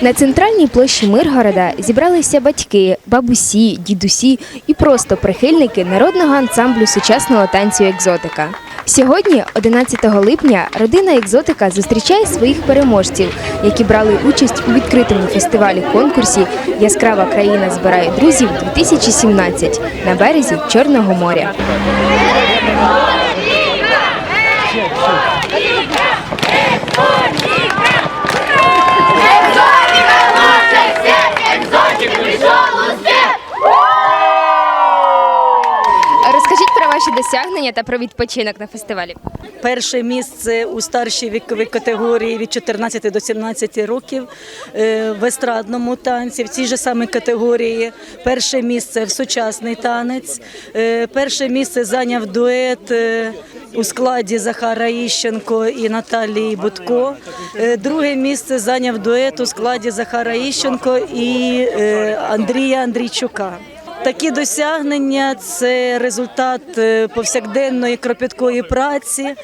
На центральній площі Миргорода зібралися батьки, бабусі, дідусі і просто прихильники народного ансамблю сучасного танцю екзотика. Сьогодні, 11 липня, родина екзотика зустрічає своїх переможців, які брали участь у відкритому фестивалі конкурсі Яскрава країна збирає друзів 2017 на березі Чорного моря. Розкажіть про ваші досягнення та про відпочинок на фестивалі. Перше місце у старшій віковій категорії від 14 до 17 років е, в естрадному танці, в цій же самій категорії. Перше місце в сучасний танець. Е, Перше місце зайняв дует е, у складі Захара Іщенко і Наталії Будко. Друге місце зайняв дует у складі Захара Іщенко і Андрія Андрійчука. Такі досягнення це результат е, повсякденної кропіткої праці,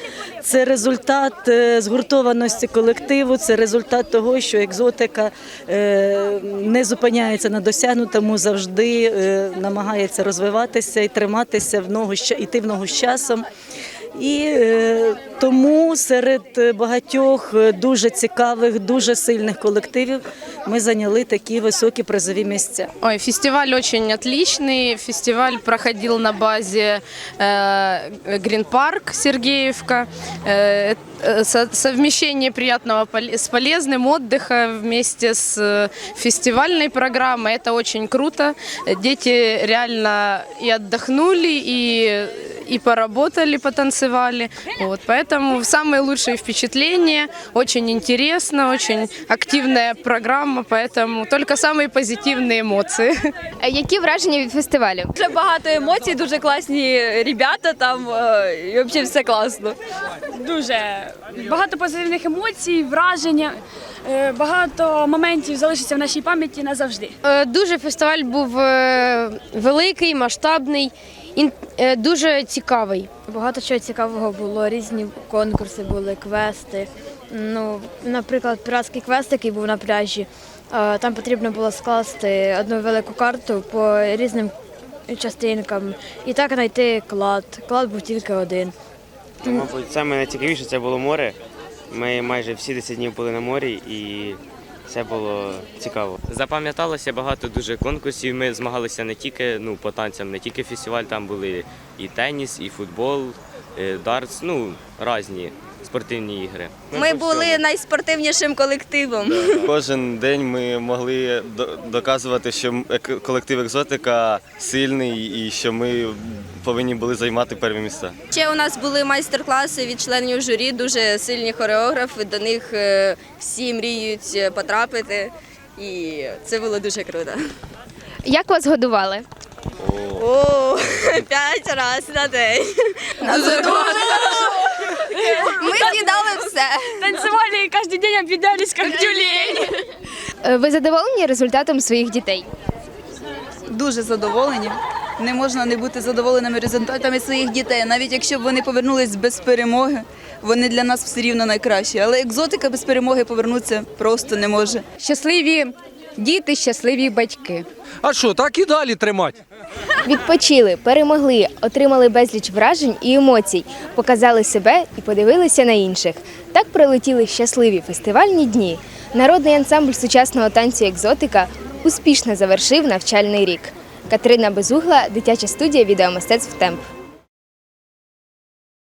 це результат е, згуртованості колективу, це результат того, що екзотика е, не зупиняється на досягнутому, завжди намагається розвиватися і триматися в ногу йти в ногу з часом. І е, тому серед е, багатьох е, дуже цікавих, дуже сильних колективів ми зайняли такі високі призові місця. Ой, фестиваль очень отличный. Фестиваль проходил на базе Грин Парк Сергеевка. Э, э, со- совмещение приятного пол- с полезным отдыха вместе с э, фестивальной программой. Это очень круто. Дети реально и отдохнули, и и поработали, потанцевали. Вот, поэтому самые лучшие впечатления. Очень интересно, очень активная программа, поэтому только самые позитивные эмоции. Е, Які враження від фестивалю? Дуже багато емоцій, дуже класні ребята там е, і взагалі все класно. дуже багато позитивних емоцій, враження, е, багато моментів залишиться в нашій пам'яті назавжди. Е, Дуже фестиваль був е, великий, масштабний, ін- е, дуже цікавий. Багато чого цікавого було, різні конкурси були, квести. Ну, наприклад, піратський квест, який був на пляжі, е, там потрібно було скласти одну велику карту по різним частинкам і так знайти клад. Клад був тільки один. Мабуть, найцікавіше це було море. Ми майже всі 10 днів були на морі і це було цікаво. Запам'яталося багато дуже конкурсів. Ми змагалися не тільки ну, по танцям, не тільки фестиваль, там були і теніс, і футбол, і дартс, ну, різні спортивні ігри. Ми були найспортивнішим колективом. Кожен день ми могли доказувати, що колектив екзотика сильний і що ми повинні були займати перві місця. Ще у нас були майстер-класи від членів журі, дуже сильні хореографи. До них е, всі мріють е, потрапити. І це було дуже круто. Як вас годували? О, п'ять разів на день. Ми з'їдали все. Танцювали кожен день об'їдались, як тюлень. Ви задоволені результатом своїх дітей? дуже задоволені. Не можна не бути задоволеними результатами своїх дітей, навіть якщо б вони повернулись без перемоги. Вони для нас все рівно найкращі. Але екзотика без перемоги повернутися просто не може. Щасливі діти, щасливі батьки. А що, так і далі тримати? Відпочили, перемогли, отримали безліч вражень і емоцій, показали себе і подивилися на інших. Так пролетіли щасливі фестивальні дні. Народний ансамбль сучасного танцю екзотика успішно завершив навчальний рік. Катерина Безугла, дитяча студія відеомистецтв Темп.